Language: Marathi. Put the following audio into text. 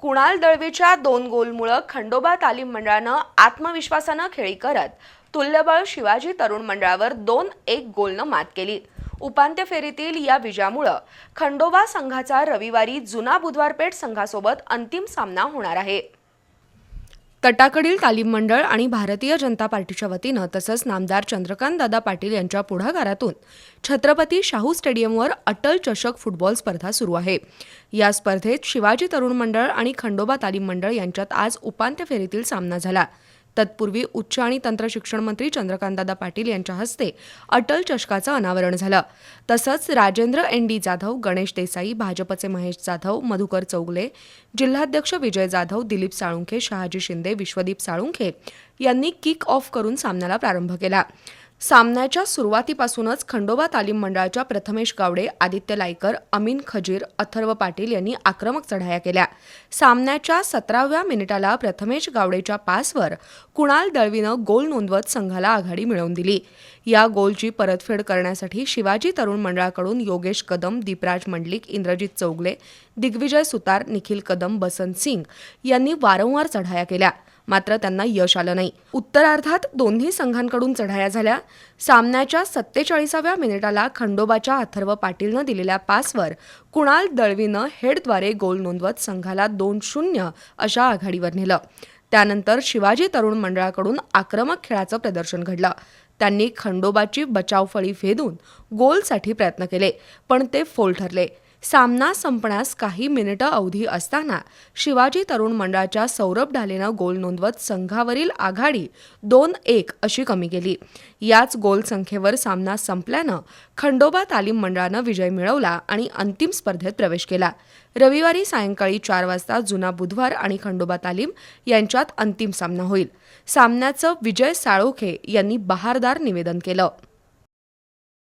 कुणाल दळवीच्या दोन गोलमुळं खंडोबा तालीम मंडळानं आत्मविश्वासानं खेळी करत तुल्यबळ शिवाजी तरुण मंडळावर दोन एक गोलनं मात केली. उपांत्य फेरीतील या विजयामुळं खंडोबा संघाचा रविवारी जुना बुधवारपेठ संघासोबत अंतिम सामना होणार आहे. तटाकडील तालीम मंडळ आणि भारतीय जनता पार्टीच्या वतीनं तसंच नामदार चंद्रकांत दादा पाटील यांच्या पुढाकारातून छत्रपती शाहू स्टेडियमवर अटल चषक फुटबॉल स्पर्धा सुरू आहे. या स्पर्धेत शिवाजी तरुण मंडळ आणि खंडोबा तालीम मंडळ यांच्यात आज उपांत्य फेरीतील सामना झाला. तत्पूर्वी उच्च आणि तंत्रशिक्षण मंत्री चंद्रकांतदादा पाटील यांच्या हस्ते अटल चषकाचं अनावरण झालं. तसंच राजेंद्र एन डी जाधव गणेश देसाई भाजपचे महेश जाधव मधुकर चौगले जिल्हाध्यक्ष विजय जाधव दिलीप साळुंखे शहाजी शिंदे विश्वदीप साळुंखे यांनी किक ऑफ करून सामन्याला प्रारंभ केला. सामन्याच्या सुरुवातीपासूनच खंडोबा तालीम मंडळाच्या प्रथमेश गावडे आदित्य लायकर अमीन खजीर अथर्व पाटील यांनी आक्रमक चढाया केल्या. सामन्याच्या सतराव्या मिनिटाला प्रथमेश गावडेच्या पासवर कुणाल दळवीनं गोल नोंदवत संघाला आघाडी मिळवून दिली. या गोलची परतफेड करण्यासाठी शिवाजी तरुण मंडळाकडून योगेश कदम दीपराज मंडलिक इंद्रजित चौगले दिग्विजय सुतार निखिल कदम बसंत सिंग यांनी वारंवार चढाया केल्या. मात्र त्यांना यश आलं नाही. उत्तरार्धात दोन्ही संघांकडून चढाया झाल्या. सामन्याच्या सत्तेचाळीसाव्या मिनिटाला खंडोबाच्या अथर्व पाटीलनं दिलेल्या पासवर कुणाल दळवीनं हेडद्वारे गोल नोंदवत संघाला दोन शून्य अशा आघाडीवर नेलं. त्यानंतर शिवाजी तरुण मंडळाकडून आक्रमक खेळाचं प्रदर्शन घडलं. त्यांनी खंडोबाची बचावफळी फेदून गोलसाठी प्रयत्न केले पण ते फोल ठरले. सामना संपण्यास काही मिनिटं अवधी असताना शिवाजी तरुण मंडळाच्या सौरभ ढालेनं गोल नोंदवत संघावरील आघाडी दोन एक अशी कमी केली. याच गोल संख्येवर सामना संपल्यानं खंडोबा तालीम मंडळानं विजय मिळवला आणि अंतिम स्पर्धेत प्रवेश केला. रविवारी सायंकाळी चार वाजता जुना बुधवार आणि खंडोबा तालीम यांच्यात अंतिम सामना होईल. सामन्याचं विजय साळोखे यांनी बहारदार निवेदन केलं.